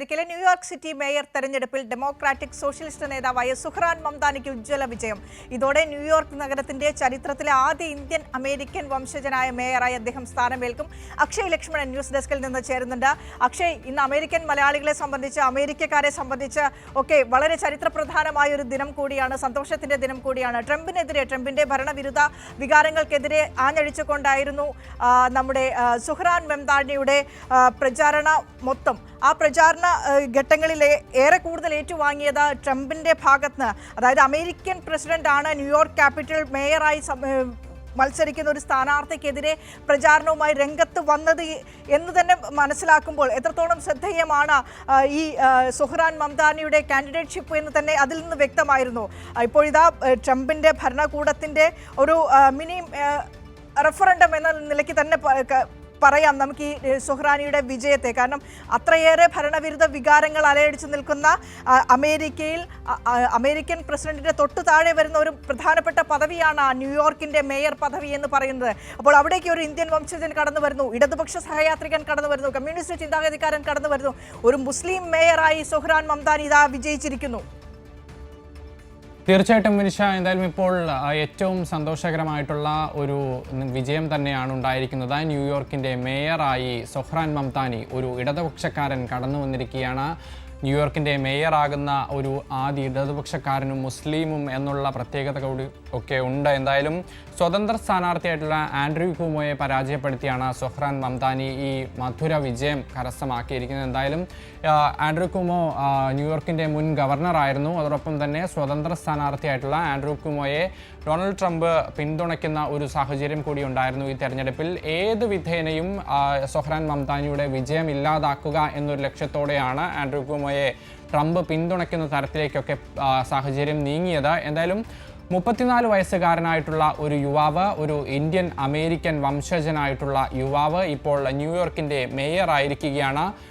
അമേരിക്കയിലെ New York city mayor തെരഞ്ഞെടുപ്പിൽ democratic socialist നേതാവായ സുഹ്റാൻ മംദാനിക്ക് ഉജ്ജ്വല വിജയം. ഇതോടെ ന്യൂയോർക്ക് നഗരത്തിന്റെ ചരിത്രത്തിലെ ആദ്യ ഇന്ത്യൻ അമേരിക്കൻ വംശജനായ മേയറായി അദ്ദേഹം സ്ഥാനമേൽക്കും. അക്ഷയ് ലക്ഷ്മണൻ ന്യൂസ് ഡെസ്കിൽ നിന്ന് ചേരുന്നുണ്ട്. അക്ഷയ് ഇന്ന് അമേരിക്കൻ മലയാളികളെ സംബന്ധിച്ച് അമേരിക്കക്കാരെ സംബന്ധിച്ച് ഒക്കെ വളരെ ചരിത്രപ്രധാനമായ ഒരു ദിനം കൂടിയാണ് സന്തോഷത്തിന്റെ ദിനം കൂടിയാണ്. ട്രംപിനെതിരെ ട്രംപിന്റെ ഭരണവിരുദ്ധ വികാരങ്ങൾക്കെതിരെ ആഞ്ഞടിച്ചുകൊണ്ടായിരുന്നു നമ്മുടെ സുഹ്റാൻ മെംദാനിയുടെ ആ, പ്രചാരണ മൊത്തം. ആ പ്രചാരണ ഘട്ടങ്ങളിൽ ഏറെ കൂടുതൽ ഏറ്റുവാങ്ങിയത് ട്രംപിന്റെ ഭാഗത്ത് അതായത് അമേരിക്കൻ പ്രസിഡന്റ് ആണ് ന്യൂയോർക്ക് ക്യാപിറ്റൽ മേയറായി മത്സരിക്കുന്ന ഒരു സ്ഥാനാർത്ഥിക്കെതിരെ പ്രചാരണവുമായി രംഗത്ത് വന്നത് എന്ന് തന്നെ മനസ്സിലാക്കുമ്പോൾ എത്രത്തോളം ശ്രദ്ധേയമാണ് ഈ സുഹ്റാൻ മംദാനിയുടെ കാൻഡിഡേറ്റ്ഷിപ്പ് എന്ന് തന്നെ അതിൽ നിന്ന് വ്യക്തമായിരുന്നു. ഇപ്പോഴിതാ ട്രംപിന്റെ ഭരണകൂടത്തിന്റെ ഒരു മിനി റഫറൻഡം എന്ന നിലയ്ക്ക് തന്നെ പറയാം. നമുക്ക് ഈ സുഹ്റാനിയുടെ വിജയത്തെ. കാരണം അത്രയേറെ ഭരണവിരുദ്ധ വികാരങ്ങൾ അലയടിച്ചു നിൽക്കുന്ന അമേരിക്കയിൽ അമേരിക്കൻ പ്രസിഡന്റിന്റെ തൊട്ടു താഴെ വരുന്ന ഒരു പ്രധാനപ്പെട്ട പദവിയാണ് ന്യൂയോർക്കിന്റെ മേയർ പദവി എന്ന് പറയുന്നത്. അപ്പോൾ അവിടേക്ക് ഒരു ഇന്ത്യൻ വംശജൻ കടന്നു വരുന്നു. ഇടതുപക്ഷ സഹയാത്രികൻ കടന്നു വരുന്നു. കമ്മ്യൂണിസ്റ്റ് ചിന്താഗതിക്കാരൻ കടന്നു വരുന്നു. ഒരു മുസ്ലിം മേയറായി സുഹ്റാൻ മംദാനി ഇതാ വിജയിച്ചിരിക്കുന്നു. തീർച്ചയായിട്ടും വിനിഷ എന്തായാലും ഇപ്പോൾ ഏറ്റവും സന്തോഷകരമായിട്ടുള്ള ഒരു വിജയം തന്നെയാണ് ഉണ്ടായിരിക്കുന്നത്. ന്യൂയോർക്കിന്റെ മേയറായി സൊഹ്റാൻ മംതാനി ഒരു ഇടതുപക്ഷക്കാരൻ കടന്നു വന്നിരിക്കുകയാണ്. ന്യൂയോർക്കിന്റെ മേയറാകുന്ന ഒരു ആദ്യ ഇടതുപക്ഷക്കാരനും മുസ്ലിമും എന്നുള്ള പ്രത്യേകത കൂടി ഒക്കെ ഉണ്ട്. എന്തായാലും സ്വതന്ത്ര സ്ഥാനാർത്ഥിയായിട്ടുള്ള ആൻഡ്രൂ കുമോയെ പരാജയപ്പെടുത്തിയാണ് സൊഹ്റാൻ മംതാനി ഈ മധുര വിജയം കരസ്ഥമാക്കിയിരിക്കുന്നത്. എന്തായാലും ആൻഡ്രൂ കുമോ ന്യൂയോർക്കിന്റെ മുൻ ഗവർണറായിരുന്നു അതോടൊപ്പം തന്നെ സ്വതന്ത്ര സ്ഥാനാർത്ഥിയായിട്ടുള്ള ആൻഡ്രൂ കുമോയെ ഡൊണാൾഡ് ട്രംപ് പിന്തുണയ്ക്കുന്ന ഒരു സാഹചര്യം കൂടി ഉണ്ടായിരുന്നു ഈ തെരഞ്ഞെടുപ്പിൽ. ഏത് വിധേനയും സൊഹ്രാൻ മംതാനിയുടെ വിജയം ഇല്ലാതാക്കുക എന്നൊരു ലക്ഷ്യത്തോടെയാണ് ആൻഡ്രൂ കുമോയെ ട്രംപ് പിന്തുണയ്ക്കുന്ന തരത്തിലേക്കൊക്കെ സാഹചര്യം നീങ്ങിയത്. എന്തായാലും മുപ്പത്തിനാല് വയസ്സുകാരനായിട്ടുള്ള ഒരു യുവാവ് ഒരു ഇന്ത്യൻ അമേരിക്കൻ വംശജനായിട്ടുള്ള യുവാവ് ഇപ്പോൾ ന്യൂയോർക്കിന്റെ മേയർ ആയിരിക്കുകയാണ്